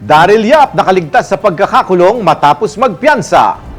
Daryl Yap nakaligtas sa pagkakakulong matapos magpiyansa.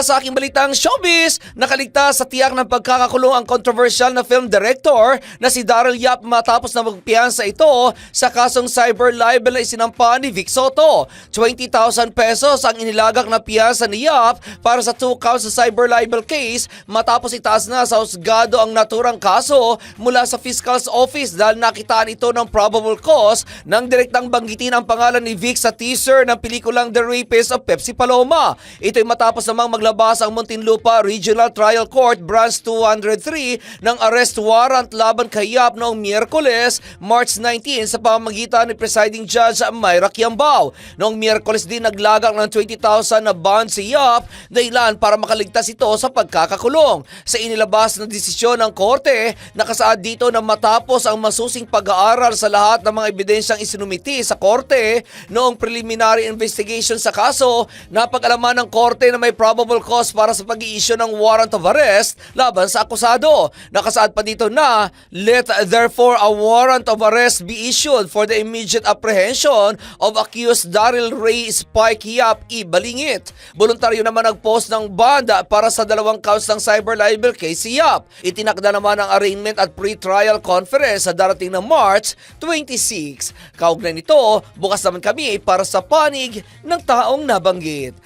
Para sa aking balitang showbiz, nakaligtas sa tiyak ng pagkakakulong ang controversial na film director na si Daryl Yap matapos na magpiyansa ito sa kasong cyber libel na isinampa ni Vic Soto. 20,000 pesos ang inilagak na piyansa ni Yap para sa two counts sa cyber libel case matapos itaas na sa husgado ang naturang kaso mula sa Fiscal's Office dahil nakitaan ito ng probable cause nang direktang banggitin ang pangalan ni Vic sa teaser ng pelikulang The Rapist of Pepsi Paloma. Ito'y matapos namang maglabas ang Muntinlupa Regional Trial Court Branch 203 ng arrest warrant laban kay Yap noong Miyerkules, March 19 sa pamamagitan ni Presiding Judge Myra Kiambao. Noong Miyerkules din naglagak ng 20,000 na bond si Yap dahilan para makaligtas ito sa pagkakakulong. Sa inilabas na desisyon ng korte, nakasaad dito na matapos ang masusing pag-aaral sa lahat ng mga ebidensyang isinumiti sa korte noong preliminary investigation sa kaso, napag-alaman ng korte na may probable cause para sa pag-i-issue ng warrant of arrest laban sa akusado. Nakasaad pa dito na, let therefore a warrant of arrest be issued for the immediate apprehension of accused Daryl Ray Spike Yap E. Balingit. Voluntaryo naman nag-post ng bond para sa dalawang counts ng cyber libel case si Yap. Itinakda naman ang arraignment at pre-trial conference sa darating na March 26. Kaugnay nito, bukas naman kami para sa panig ng taong nabanggit.